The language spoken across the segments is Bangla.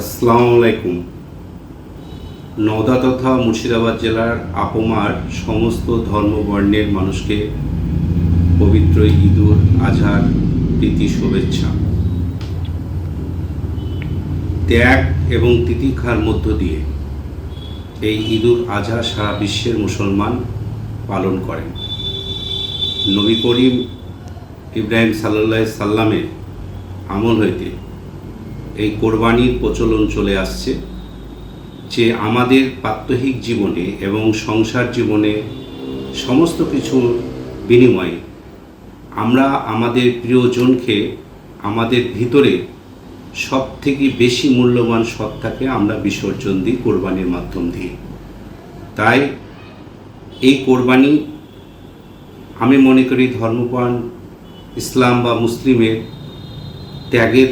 আসসালামু আলাইকুম। নওদা তথা মুর্শিদাবাদ জেলার আপমার সমস্ত ধর্মবর্ণের মানুষকে পবিত্র ঈদুল আজহার প্রীতি শুভেচ্ছা। ত্যাগ এবং তিতিক্ষার মধ্য দিয়ে এই ঈদুল আজহা সারা বিশ্বের মুসলমান পালন করেন। নবী করিম ইব্রাহিম সাল্লাহ সাল্লামের আমল হইতে এই কোরবানির প্রচলন চলে আসছে যে আমাদের প্রাত্যহিক জীবনে এবং সংসার জীবনে সমস্ত কিছুর বিনিময়ে আমরা আমাদের প্রিয়জনকে আমাদের ভিতরে সব থেকে বেশি মূল্যবান সত্তাকে আমরা বিসর্জন দিই কোরবানির মাধ্যম দিয়ে। তাই এই কোরবানি আমি মনে করি ধর্মপ্রাণ, ইসলাম বা মুসলিমের ত্যাগের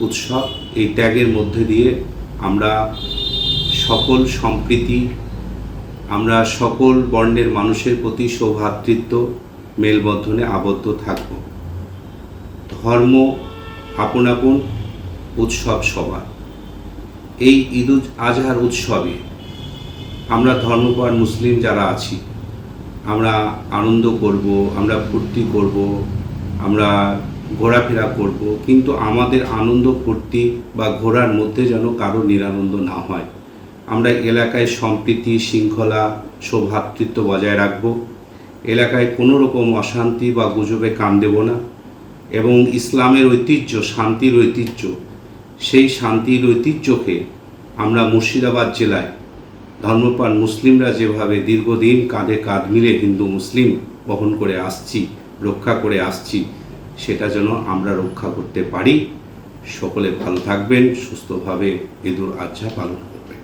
উৎসব। এই ত্যাগের মধ্যে দিয়ে আমরা সকল সম্প্রীতি, আমরা সকল বর্ণের মানুষের প্রতি সৌভ্রাতৃত্ব মেলবন্ধনে আবদ্ধ থাকব। ধর্ম, আপন আপন, উৎসব সবার। এই ঈদ আজহার উৎসবে আমরা ধর্মপ্রাণ মুসলিম যারা আছি, আমরা আনন্দ করব, আমরা ফুর্তি করব, আমরা ঘোরাফেরা করব, কিন্তু আমাদের আনন্দ ফুর্তি বা ঘোরার মধ্যে যেন কারও নিরানন্দ না হয়। আমরা এলাকায় সম্প্রীতি, শৃঙ্খলা সৌভ্রাতৃত্ব বজায় রাখব। এলাকায় কোনো রকম অশান্তি বা গুজবে কান দেব না এবং ইসলামের ঐতিহ্য, শান্তির ঐতিহ্য, সেই শান্তির ঐতিহ্যকে আমরা মুর্শিদাবাদ জেলায় ধর্মপ্রাণ মুসলিমরা যেভাবে দীর্ঘদিন কাঁধে কাঁধ মিলে হিন্দু, মুসলিম বহন করে আসছি, রক্ষা করে আসছি সেটা যেন আমরা রক্ষা করতে পারি। সকলে ভালো থাকবেন সুস্থভাবে ঈদুল আজহা পালন করবেন।